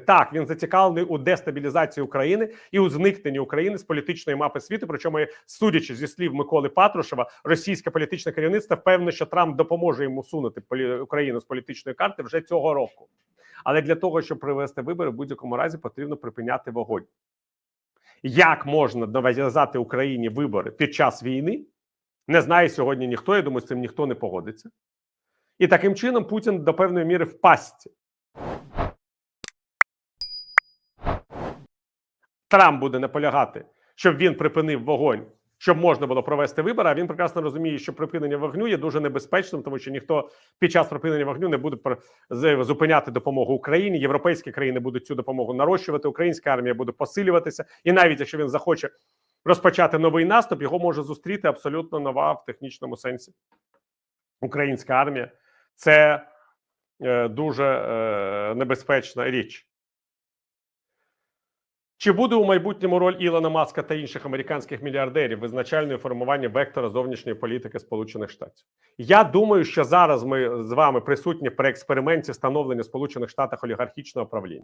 Так, він зацікавлений у дестабілізації України і у зникненні України з політичної мапи світу. Причому, судячи зі слів Миколи Патрушева, російське політичне керівництво впевнено, що Трамп допоможе йому сунути Україну з політичної карти вже цього року. Але для того, щоб провести вибори, в будь-якому разі потрібно припиняти вогонь. Як можна нав'язати Україні вибори під час війни? Не знає сьогодні ніхто. Я думаю, з цим ніхто не погодиться. І таким чином Путін до певної міри впасться. Трамп буде наполягати, щоб він припинив вогонь, щоб можна було провести вибори. А він прекрасно розуміє, що припинення вогню є дуже небезпечним, тому що ніхто під час припинення вогню не буде зупиняти допомогу Україні. Європейські країни будуть цю допомогу нарощувати. Українська армія буде посилюватися. І навіть якщо він захоче розпочати новий наступ, його може зустріти абсолютно нова в технічному сенсі. Українська армія це е, дуже е, небезпечна річ. Чи буде у майбутньому роль Ілона Маска та інших американських мільярдерів визначальною формування вектора зовнішньої політики Сполучених Штатів? Я думаю, що зараз ми з вами присутні при експерименті встановлення Сполучених Штатах олігархічного правління.